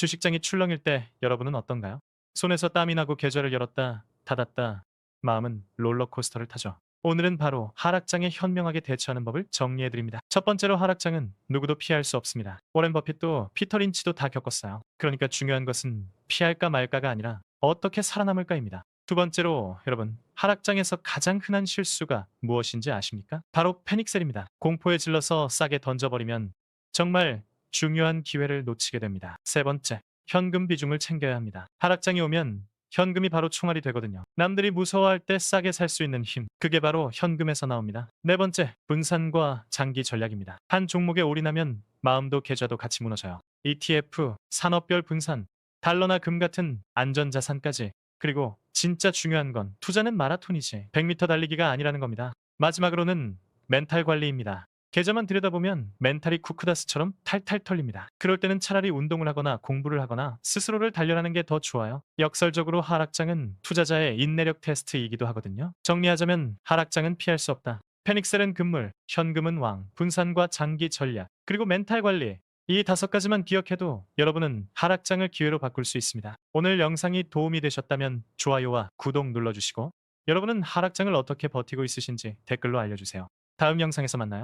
주식장이 출렁일 때 여러분은 어떤가요? 손에서 땀이 나고 계좌를 열었다 닫았다 마음은 롤러코스터를 타죠. 오늘은 바로 하락장에 현명하게 대처하는 법을 정리해드립니다. 첫 번째로 하락장은 누구도 피할 수 없습니다. 워렌 버핏도 피터 린치도 다 겪었어요. 그러니까 중요한 것은 피할까 말까가 아니라 어떻게 살아남을까입니다. 두 번째로 여러분 하락장에서 가장 흔한 실수가 무엇인지 아십니까? 바로 패닉셀입니다. 공포에 질러서 싸게 던져버리면 정말 중요한 기회를 놓치게 됩니다. 세 번째, 현금 비중을 챙겨야 합니다. 하락장이 오면 현금이 바로 총알이 되거든요. 남들이 무서워할 때 싸게 살 수 있는 힘, 그게 바로 현금에서 나옵니다. 네 번째, 분산과 장기 전략입니다. 한 종목에 올인하면 마음도 계좌도 같이 무너져요. ETF, 산업별 분산, 달러나 금 같은 안전자산까지 그리고 진짜 중요한 건 투자는 마라톤이지 100m 달리기가 아니라는 겁니다. 마지막으로는 멘탈 관리입니다. 계좌만 들여다보면 멘탈이 쿠크다스처럼 탈탈 털립니다. 그럴 때는 차라리 운동을 하거나 공부를 하거나 스스로를 단련하는 게 더 좋아요. 역설적으로 하락장은 투자자의 인내력 테스트이기도 하거든요. 정리하자면 하락장은 피할 수 없다. 페닉셀은 금물, 현금은 왕, 분산과 장기 전략, 그리고 멘탈 관리. 이 다섯 가지만 기억해도 여러분은 하락장을 기회로 바꿀 수 있습니다. 오늘 영상이 도움이 되셨다면 좋아요와 구독 눌러주시고 여러분은 하락장을 어떻게 버티고 있으신지 댓글로 알려주세요. 다음 영상에서 만나요.